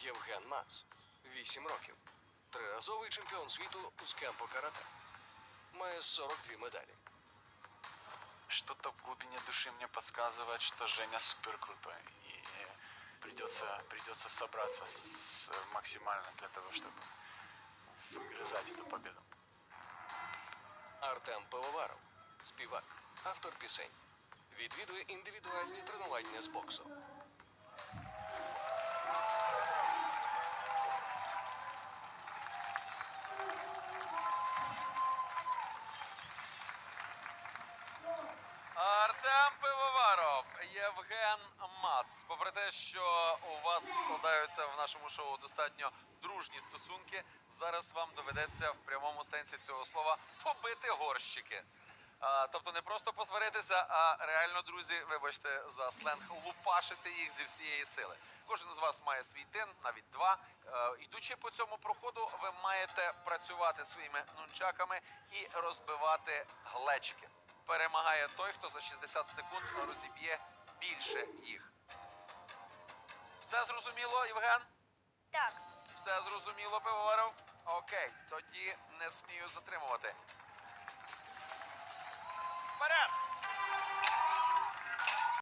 Євген Мац, 8 років. Триразовий чемпіон світу з кемпо карате. Має 42 медалі. Что-то в глубине души мне подсказывает, что Женя супер крутой. И придется, придется собраться с, максимально для того, чтобы выгрызать эту победу. Артем Пивоваров, співак, автор пісень. Відвідує індивідуальні тренування з боксу. Артем Пивоваров, Євген Мац. Попри те, що у вас складаються в нашому шоу достатньо дружні стосунки, зараз вам доведеться в прямому сенсі цього слова побити горщики. А, тобто не просто посваритися, а реально, друзі, вибачте за сленг, лупашити їх зі всієї сили. Кожен з вас має свій тин, навіть два. Е, йдучи по цьому проходу, ви маєте працювати своїми нунчаками і розбивати глечики. Перемагає той, хто за 60 секунд розіб'є більше їх. Все зрозуміло, Євген? Так, Все зрозуміло, пивоваров? Окей, тоді не смію затримувати. Вперед!